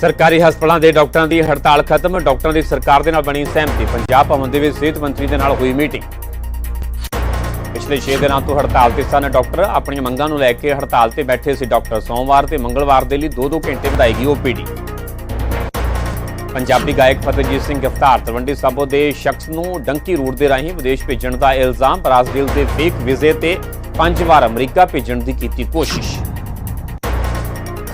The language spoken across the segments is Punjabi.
ਸਰਕਾਰੀ ਹਸਪਤਾਲਾਂ ਦੇ ਡਾਕਟਰਾਂ ਦੀ ਹੜਤਾਲ ਖਤਮ, ਡਾਕਟਰਾਂ ਦੀ ਸਰਕਾਰ ਦੇ ਨਾਲ ਬਣੀ ਸਹਿਮਤੀ। ਪੰਜਾਬ ਭਵਨ ਦੇ ਵਿੱਚ ਸਿਹਤ ਮੰਤਰੀ ਦੇ ਨਾਲ ਹੋਈ ਮੀਟਿੰਗ। ਪਿਛਲੇ 6 ਦਿਨਾਂ ਤੋਂ ਹੜਤਾਲ ਤੇ ਸਨ ਡਾਕਟਰ। ਆਪਣੀਆਂ ਮੰਗਾਂ ਨੂੰ ਲੈ ਕੇ ਹੜਤਾਲ ਤੇ ਬੈਠੇ ਸੀ ਡਾਕਟਰ। ਸੋਮਵਾਰ ਤੇ ਮੰਗਲਵਾਰ ਦੇ ਲਈ 2-2 ਘੰਟੇ ਵਧਾਏਗੀ ਓਪੀਡੀ ਪੰਜਾਬੀ ਗਾਇਕ ਫਤਿਹਜੀਤ ਸਿੰਘ ਗ੍ਰਿਫਤਾਰ। ਤਲਵੰਡੀ ਸਾਬੋ ਦੇ ਸ਼ਖਸ ਨੂੰ ਡੰਕੀ ਰੂਟ ਦੇ ਰਾਹੀਂ ਵਿਦੇਸ਼ ਭੇਜਣ ਦਾ ਇਲਜ਼ਾਮ। ਬ੍ਰਾਜ਼ੀਲ ਦੇ ਫੇਕ ਵੀਜ਼ੇ ਤੇ ਪੰਜ ਵਾਰ ਅਮਰੀਕਾ ਭੇਜਣ ਦੀ ਕੀਤੀ ਕੋਸ਼ਿਸ਼।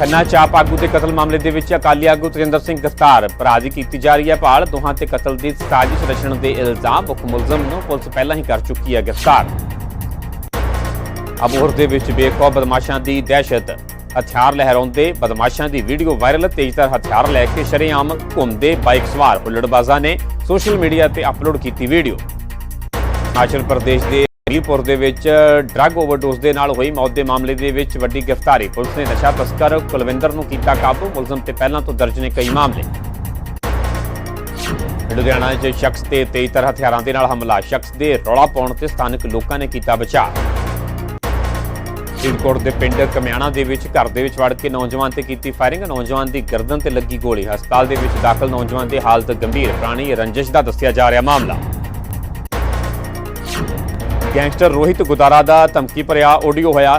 ਖੰਨਾ ਚਾਪ ਆਗੂ ਦੇ ਕਤਲ ਮਾਮਲੇ ਦੇ ਵਿੱਚ ਅਕਾਲੀ ਆਗੂ ਤਜਿੰਦਰ ਸਿੰਘ ਗ੍ਰਿਫਤਾਰ। ਭਰਾ ਦੀ ਕੀਤੀ ਜਾ ਰਹੀ ਹੈ ਭਾਲ। ਦੋਹਾਂ ਤੇ ਕਤਲ ਦੀ ਸਾਜ਼ਿਸ਼ ਰਚਣ ਦੇ ਇਲਜ਼ਾਮ ਮੁੱਖ ਮੁਲਜ਼ਮ ਨੂੰ ਪੁਲਿਸ ਪਹਿਲਾਂ ਹੀ ਕਰ ਚੁੱਕੀ ਹੈ ਗ੍ਰਿਫਤਾਰ। ਅਬੋਹਰ ਦੇ ਵਿੱਚ ਬੇਖੌਫ ਬਦਮਾਸ਼ਾਂ ਦੀ ਦਹਿਸ਼ਤ। ਹਥਿਆਰ ਲਹਿਰਾਉਂਦੇ ਬਦਮਾਸ਼ਾਂ ਦੀ ਵੀਡੀਓ ਵਾਇਰਲ। ਤੇਜ਼ਤਰ ਹਥਿਆਰ ਲੈ ਕੇ ਸ਼ਰੇਆਮ ਘੁੰਮਦੇ ਬਾਈਕ ਸਵਾਰ। ਹੁੱਲੜਬਾਜ਼ਾਂ ਨੇ ਸੋਸ਼ਲ ਮੀਡੀਆ ਤੇ ਅਪਲੋਡ ਕੀਤੀ ਵੀਡੀਓ। ਹਿਮਾਚਲ ਪ੍ਰਦੇਸ਼ ਦੇ ਹਰੀਪੁਰ ਦੇ ਵਿੱਚ ਡਰੱਗ ਓਵਰਡੋਜ਼ ਦੇ ਨਾਲ ਹੋਈ ਮੌਤ ਦੇ ਮਾਮਲੇ ਦੇ ਵਿੱਚ ਵੱਡੀ ਗ੍ਰਿਫਤਾਰੀ। ਪੁਲਿਸ ਨੇ ਨਸ਼ਾ ਤਸਕਰ ਕੁਲਵਿੰਦਰ ਨੂੰ ਕੀਤਾ ਕਾਬੂ। ਮੁਲਜ਼ਮ ਤੇ ਪਹਿਲਾਂ ਤੋਂ ਦਰਜ ਨੇ ਕਈ ਮਾਮਲੇ। ਲੁਧਿਆਣਾ 'ਚ ਸ਼ਖਸ ਤੇ ਤੇਜ਼ਤਰ ਹਥਿਆਰਾਂ ਦੇ ਨਾਲ ਹਮਲਾ। ਸ਼ਖਸ ਦੇ ਰੌਲਾ ਪਾਉਣ ਤੇ ਸਥਾਨਕ ਲੋਕਾਂ ਨੇ ਕੀਤਾ ਬਚਾਅ। ਫਰੀਦਕੋਟ ਦੇ ਪਿੰਡ ਕਮਿਆਣਾ ਦੇ ਵਿੱਚ ਘਰ ਦੇ ਵਿੱਚ ਵੜ ਕੇ ਨੌਜਵਾਨ ਤੇ ਕੀਤੀ ਫਾਇਰਿੰਗ। ਨੌਜਵਾਨ ਦੀ ਗਰਦਨ ਤੇ ਲੱਗੀ ਗੋਲੀ। ਹਸਪਤਾਲ ਦੇ ਵਿੱਚ ਦਾਖਲ ਨੌਜਵਾਨ ਦੀ ਹਾਲਤ ਗੰਭੀਰ। ਪ੍ਰਾਣੀ ਰੰਜਿਸ਼ ਦਾ ਦੱਸਿਆ ਜਾ ਰਿਹਾ ਮਾਮਲਾ। ਗੈਂਗਸਟਰ ਰੋਹਿਤ ਗੁਦਾਰਾ ਦਾ ਧਮਕੀ ਭਰਿਆ ਆਡੀਓ ਹੋਇਆ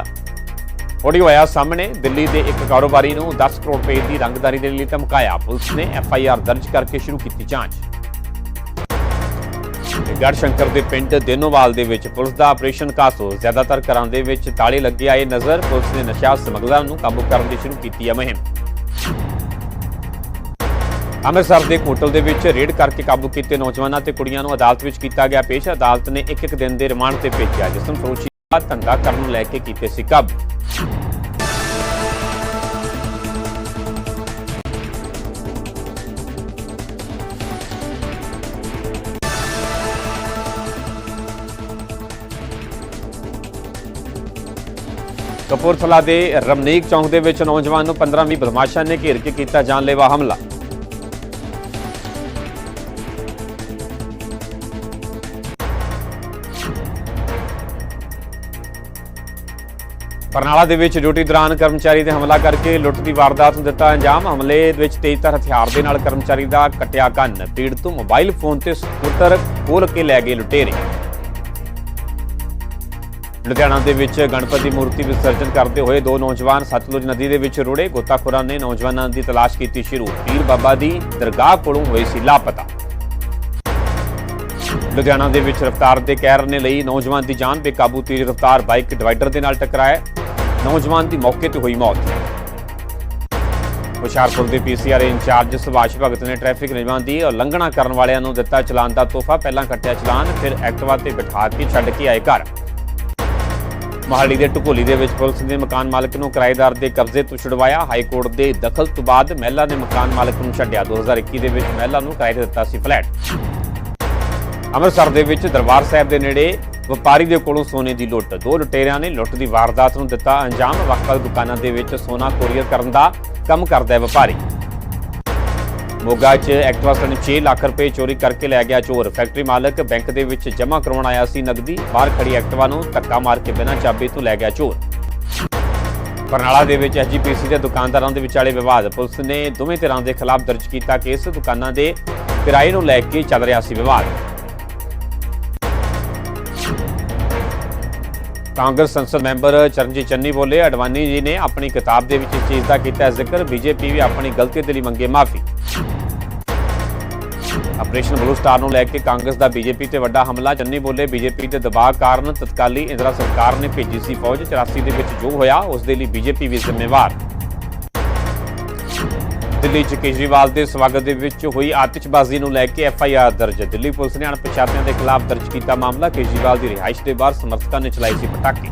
ਆਡੀਓ ਆਇਆ ਸਾਹਮਣੇ। ਦਿੱਲੀ ਦੇ ਇੱਕ ਕਾਰੋਬਾਰੀ ਨੂੰ 10 ਕਰੋੜ ਰੁਪਏ ਦੀ ਰੰਗਦਾਰੀ ਦੇ ਲਈ ਧਮਕਾਇਆ। ਪੁਲਿਸ ਨੇ ਐਫ ਆਈ ਆਰ ਦਰਜ ਕਰਕੇ ਸ਼ੁਰੂ ਕੀਤੀ ਜਾਂਚ। ਗੜ ਸ਼ੰਕਰ ਦੇ ਪਿੰਡ ਦੇਨੋਵਾਲ ਦੇ ਵਿੱਚ ਪੁਲਿਸ ਦਾ ਆਪਰੇਸ਼ਨ ਕਾਸੋ ਜ਼ਿਆਦਾਤਰ ਘਰਾਂ ਦੇ ਵਿੱਚ ਤਾਲੇ ਲੱਗੇ ਆਏ ਨਜ਼ਰ। ਪੁਲਿਸ ਨੇ ਨਸ਼ਾ ਸਮਗਲਰਾਂ ਨੂੰ ਕਾਬੂ ਕਰਨ ਦੀ ਸ਼ੁਰੂ ਕੀਤੀ ਹੈ ਮੁਹਿੰਮ। ਅੰਮ੍ਰਿਤਸਰ ਦੇ ਇੱਕ ਹੋਟਲ ਦੇ ਵਿੱਚ ਰੇਡ ਕਰਕੇ ਕਾਬੂ ਕੀਤੇ ਨੌਜਵਾਨਾਂ ਤੇ ਕੁੜੀਆਂ ਨੂੰ ਅਦਾਲਤ ਵਿੱਚ ਕੀਤਾ ਗਿਆ ਪੇਸ਼। ਅਦਾਲਤ ਨੇ ਇੱਕ ਇੱਕ ਦਿਨ ਦੇ ਰਿਮਾਂਡ ਤੇ ਭੇਜਿਆ ਜਿਸਮ ਫਰੋਸ਼ੀ ਦਾ ਧੰਦਾ ਕਰਨ ਨੂੰ ਲੈ ਕੇ ਕੀਤੇ ਸੀ ਕਾਬੂ। ਕਪੂਰਥਲਾ ਦੇ ਰਮਨੀਕ ਚੌਂਕ ਦੇ ਵਿੱਚ ਨੌਜਵਾਨ ਨੂੰ 15-20 ਬਦਮਾਸ਼ਾਂ ਨੇ ਘੇਰ ਕੇ ਕੀਤਾ ਜਾਨਲੇਵਾ ਹਮਲਾ। ਬਰਨਾਲਾ ਦੇ ਵਿੱਚ ਡਿਊਟੀ ਦੌਰਾਨ ਕਰਮਚਾਰੀ ਤੇ ਹਮਲਾ ਕਰਕੇ ਲੁੱਟ ਦੀ ਵਾਰਦਾਤ ਨੂੰ ਦਿੱਤਾ ਅੰਜਾਮ। ਹਮਲੇ ਵਿੱਚ ਤੇਜ਼ਤਰ ਹਥਿਆਰ ਦੇ ਨਾਲ ਕਰਮਚਾਰੀ ਦਾ ਕਟਿਆ ਕੰਨ। ਪੀੜ ਤੋਂ ਮੋਬਾਈਲ ਫੋਨ ਤੇ ਸਕੂਟਰ ਖੋਲ ਕੇ ਲੈ ਗਏ ਲੁਟੇਰੇ। ਲੁਧਿਆਣਾ ਦੇ ਵਿੱਚ ਗਣਪਤੀ ਮੂਰਤੀ ਵਿਸਰਜਨ ਕਰਦੇ ਹੋਏ ਦੋ ਨੌਜਵਾਨ ਸਤਲੁਜ ਨਦੀ ਦੇ ਵਿੱਚ ਰੁੜੇ। ਗੋਤਾਖੋਰਾਂ ਨੇ ਨੌਜਵਾਨਾਂ ਦੀ ਤਲਾਸ਼ ਕੀਤੀ ਸ਼ੁਰੂ। ਪੀਰ ਬਾਬਾ ਦੀ ਦਰਗਾਹ ਕੋਲੋਂ ਹੋਈ ਸੀ ਲਾਪਤਾ। ਲੁਧਿਆਣਾ ਦੇ ਵਿੱਚ ਰਫਤਾਰ ਦੇ ਕਹਿਰ ਨੇ ਲਈ ਨੌਜਵਾਨ ਦੀ ਜਾਨ ਬੇਕਾਬੂ ਤੇਜ਼ ਰਫਤਾਰ ਬਾਈਕ ਡਿਵਾਈਡਰ ਦੇ ਨਾਲ ਟਕਰਾਇਆ। ਨੌਜਵਾਨ ਦੀ ਮੌਕੇ ਤੇ ਹੋਈ ਮੌਤ। ਹੁਸ਼ਿਆਰਪੁਰ ਦੇ ਪੀਸੀਆਰ ਇੰਚਾਰਜ ਸੁਭਾਸ਼ ਭਗਤ ਨੇ ਟ੍ਰੈਫਿਕ ਨਿਯਮਾਂ ਦੀ ਉਲੰਘਣਾ ਕਰਨ ਵਾਲਿਆਂ ਨੂੰ ਦਿੱਤਾ ਚਲਾਨ ਦਾ ਤੋਹਫਾ। ਪਹਿਲਾਂ ਕੱਟਿਆ ਚਲਾਨ, ਫਿਰ ਐਕਟਿਵਾ ਤੇ ਬਿਠਾ ਕੇ ਛੱਡ ਕੇ ਆਏ ਘਰ। ਮੋਹਾਲੀ ਦੇ ਢਕੋਲੀ ਦੇ ਵਿੱਚ ਪੁਲਿਸ ਨੇ ਮਕਾਨ ਮਾਲਕ ਨੂੰ ਕਿਰਾਏਦਾਰ ਦੇ ਕਬਜ਼ੇ ਤੋਂ ਛੁਡਵਾਇਆ। ਹਾਈ ਕੋਰਟ ਦੇ ਦਖਲ ਤੋਂ ਬਾਅਦ ਮਹਿਲਾ ਨੇ ਮਕਾਨ ਮਾਲਕ ਨੂੰ ਛੱਡਿਆ। 2021 ਦੇ ਵਿੱਚ ਮਹਿਲਾ ਨੂੰ ਕਿਰਾਏ ਤੇ ਦਿੱਤਾ ਸੀ ਫਲੈਟ। ਅੰਮ੍ਰਿਤਸਰ ਦੇ ਵਿੱਚ ਦਰਬਾਰ ਸਾਹਿਬ ਦੇ ਨੇੜੇ ਵਪਾਰੀ ਦੇ ਕੋਲੋਂ ਸੋਨੇ ਦੀ ਲੁੱਟ। ਦੋ ਲੁਟੇਰਿਆਂ ਨੇ ਲੁੱਟ ਦੀ ਵਾਰਦਾਤ ਨੂੰ ਦਿੱਤਾ ਅੰਜਾਮ। ਵੱਖ-ਵੱਖ ਦੁਕਾਨਾਂ ਦੇ ਵਿੱਚ ਸੋਨਾ ਕੋਰੀਅਰ ਕਰਨ ਦਾ ਕੰਮ ਕਰਦਾ ਹੈ ਵਪਾਰੀ। ਮੋਗਾ 'ਚ ਐਕਟਿਵਾ ਸਣੇ 6 ਲੱਖ ਰੁਪਏ ਚੋਰੀ ਕਰਕੇ ਲੈ ਗਿਆ ਚੋਰ। ਫੈਕਟਰੀ ਮਾਲਕ ਬੈਂਕ ਦੇ ਵਿੱਚ ਜਮ੍ਹਾਂ ਕਰਵਾਉਣ ਆਇਆ ਸੀ ਨਗਦੀ ਬਾਹਰ ਖੜੀ ਐਕਟਿਵਾ ਨੂੰ ਧੱਕਾ ਮਾਰ ਕੇ ਬਿਨਾਂ ਚਾਬੀ ਤੋਂ ਲੈ ਗਿਆ ਚੋਰ। ਬਰਨਾਲਾ ਦੇ ਵਿੱਚ ਐਜੀਪੀਸੀ ਦੇ ਦੁਕਾਨਦਾਰਾਂ ਦੇ ਵਿਚਾਲੇ ਵਿਵਾਦ। ਪੁਲਿਸ ਨੇ ਦੋਵੇਂ ਧਿਰਾਂ ਦੇ ਖਿਲਾਫ ਦਰਜ ਕੀਤਾ ਕੇਸ। ਦੁਕਾਨਾਂ ਦੇ ਕਿਰਾਏ ਨੂੰ ਲੈ ਕੇ ਚੱਲ ਰਿਹਾ ਸੀ ਵਿਵਾਦ। ਕਾਂਗਰਸ ਸੰਸਦ ਮੈਂਬਰ ਚਰਨਜੀਤ ਚੰਨੀ ਬੋਲੇ, ਅਡਵਾਨੀ ਜੀ ਨੇ ਆਪਣੀ ਕਿਤਾਬ ਦੇ ਵਿੱਚ ਇਸ ਚੀਜ਼ ਦਾ ਕੀਤਾ ਜ਼ਿਕਰ, ਬੀਜੇਪੀ ਵੀ ਆਪਣੀ ਗਲਤੀ ਦੇ ਲਈ ਮੰਗੇ ਮਾਫੀ। ਆਪਰੇਸ਼ਨ ਬਲੂ ਸਟਾਰ ਨੂੰ ਲੈ ਕੇ ਕਾਂਗਰਸ ਦਾ ਬੀਜੇਪੀ ਤੇ ਵੱਡਾ ਹਮਲਾ, ਚੰਨੀ ਬੋਲੇ, ਬੀਜੇਪੀ ਦੇ ਦਬਾਅ ਕਾਰਨ ਤਤਕਾਲੀ ਇੰਦਰਾ ਸਰਕਾਰ ਨੇ ਭੇਜੀ ਸੀ ਫੌਜ 84 ਦੇ ਵਿੱਚ ਜੋ ਹੋਇਆ, ਉਸ ਦੇ ਲਈ ਬੀਜੇਪੀ ਵੀ ਜ਼ਿੰਮੇਵਾਰ। ਦਿੱਲੀ 'ਚ ਕੇਜਰੀਵਾਲ ਦੇ ਸਵਾਗਤ ਦੇ ਵਿੱਚ ਹੋਈ ਆਤਿਸ਼ਬਾਜ਼ੀ ਨੂੰ ਲੈ ਕੇ ਐਫ ਆਈ ਆਰ ਦਰਜ। ਦਿੱਲੀ ਪੁਲਿਸ ਨੇ ਅਣਪਛਾਤਿਆਂ ਦੇ ਖਿਲਾਫ ਦਰਜ ਕੀਤਾ ਮਾਮਲਾ। ਕੇਜਰੀਵਾਲ ਦੀ ਰਿਹਾਇਸ਼ ਦੇ ਬਾਹਰ ਸਮਰਥਕਾਂ ਨੇ ਚਲਾਈ ਸੀ ਪਟਾਕੇ।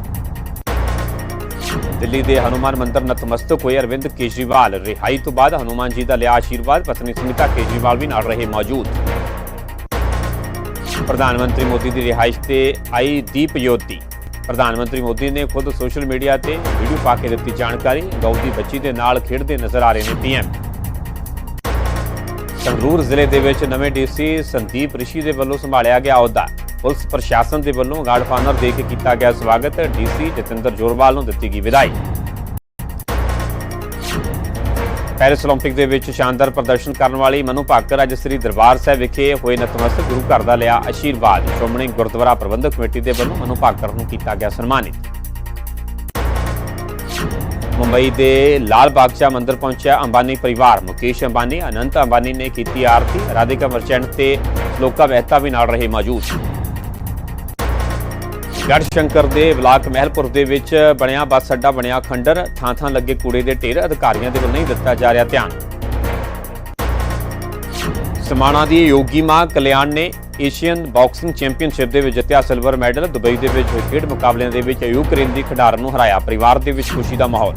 ਦਿੱਲੀ ਦੇ ਹਨੂਮਾਨ ਮੰਦਿਰ ਨਤਮਸਤਕ ਹੋਏ ਅਰਵਿੰਦ ਕੇਜਰੀਵਾਲ। ਰਿਹਾਈ ਤੋਂ ਬਾਅਦ ਹਨੂਮਾਨ ਜੀ ਦਾ ਲਿਆ ਆਸ਼ੀਰਵਾਦ। ਪਤਨੀ ਸੁਨੀਤਾ ਕੇਜਰੀਵਾਲ ਵੀ ਨਾਲ ਰਹੇ ਮੌਜੂਦ। ਪ੍ਰਧਾਨ ਮੰਤਰੀ ਮੋਦੀ ਦੀ ਰਿਹਾਇਸ਼ ਤੇ ਆਈ ਦੀਪ ਯੋਤੀ ਪ੍ਰਧਾਨ ਮੰਤਰੀ ਮੋਦੀ ਨੇ ਖੁਦ ਸੋਸ਼ਲ ਮੀਡੀਆ ਤੇ ਵੀਡੀਓ ਪਾ ਕੇ ਦਿੱਤੀ ਜਾਣਕਾਰੀ। ਗਊ ਦੀ ਬੱਚੀ ਦੇ ਨਾਲ ਖੇਡਦੇ ਨਜ਼ਰ ਆ ਰਹੇ ਨੇ ਪੀਐਮ ਸੰਗਰੂਰ ਜ਼ਿਲ੍ਹੇ ਦੇ ਵਿੱਚ ਨਵੇਂ ਡੀਸੀ ਸੰਦੀਪ ਰਿਸ਼ੀ ਦੇ ਵੱਲੋਂ ਸੰਭਾਲਿਆ ਗਿਆ ਅਹੁਦਾ ਪੁਲਿਸ ਪ੍ਰਸ਼ਾਸਨ ਦੇ ਵੱਲੋਂ ਗਾਰਡ ਫਾਨਰ ਦੇ ਕੇ ਕੀਤਾ ਗਿਆ ਸਵਾਗਤ ਡੀਸੀ ਜਤਿੰਦਰ ਜੋਰਵਾਲ ਨੂੰ ਦਿੱਤੀ ਗਈ ਵਿਦਾਈ ਪੈਰਿਸ 올림픽 ਦੇ ਵਿੱਚ ਸ਼ਾਨਦਾਰ ਪ੍ਰਦਰਸ਼ਨ ਕਰਨ ਵਾਲੀ ਮਨੂ ਭਾਕਰ ਅੱਜ ਸ੍ਰੀ ਦਰਬਾਰ ਸਾਹਿਬ ਵਿਖੇ ਹੋਏ ਨਤਮਸਤਕ ਗੁਰੂ ਘਰ ਦਾ ਲਿਆ ਆਸ਼ੀਰਵਾਦ ਸ਼੍ਰੋਮਣੀ ਗੁਰਦੁਆਰਾ ਪ੍ਰਬੰਧਕ ਕਮੇਟੀ ਦੇ ਵੱਲੋਂ ਮਨੂ ਭਾਕਰ ਨੂੰ ਕੀਤਾ ਗਿਆ ਸਨਮਾਨਿਤ ਮੁੰਬਈ ਦੇ ਲਾਲ ਬਾਗਚਾ ਮੰਦਿਰ ਪਹੁੰਚਿਆ। ਅੰਬਾਨੀ ਪਰਿਵਾਰ, ਮੁਕੇਸ਼ ਅੰਬਾਨੀ, ਅਨੰਤ ਅੰਬਾਨੀ ਨੇ ਕੀਤੀ ਆਰਤੀ। ਰਾਧਿਕਾ ਮਰਚੈਂਟ ਤੇ ਸ਼ਲੋਕਾ ਮਹਿਤਾ ਵੀ ਨਾਲ ਰਹੇ ਮੌਜੂਦ। ਗੜ ਸ਼ੰਕਰ ਦੇ ਬਲਾਕ ਮਹਿਲਪੁਰ ਦੇ ਵਿੱਚ ਬਣਿਆ ਬੱਸ ਅੱਡਾ ਬਣਿਆ ਖੰਡਰ। ਥਾਂ ਥਾਂ ਲੱਗੇ ਕੂੜੇ ਦੇ ਢੇਰ ਅਧਿਕਾਰੀਆਂ ਦੇ ਵੱਲੋਂ ਨਹੀਂ ਦਿੱਤਾ ਜਾ ਰਿਹਾ ਧਿਆਨ। ਸਮਾਣਾ ਦੀ ਯੋਗੀ ਮਾਂ ਕਲਿਆਣ ਨੇ ਏਸ਼ੀਅਨ ਬਾਕਸਿੰਗ ਚੈਂਪੀਅਨਸ਼ਿਪ ਦੇ ਵਿੱਚ ਜਿੱਤਿਆ ਸਿਲਵਰ ਮੈਡਲ ਦੁਬਈ ਦੇ ਵਿੱਚ ਹੋਏ ਖੇਡ ਮੁਕਾਬਲਿਆਂ ਦੇ ਵਿੱਚ ਯੂਕਰੇਨ ਦੀ ਖਿਡਾਰਨ ਨੂੰ ਹਰਾਇਆ, ਪਰਿਵਾਰ ਦੇ ਵਿੱਚ ਖੁਸ਼ੀ ਦਾ ਮਾਹੌਲ।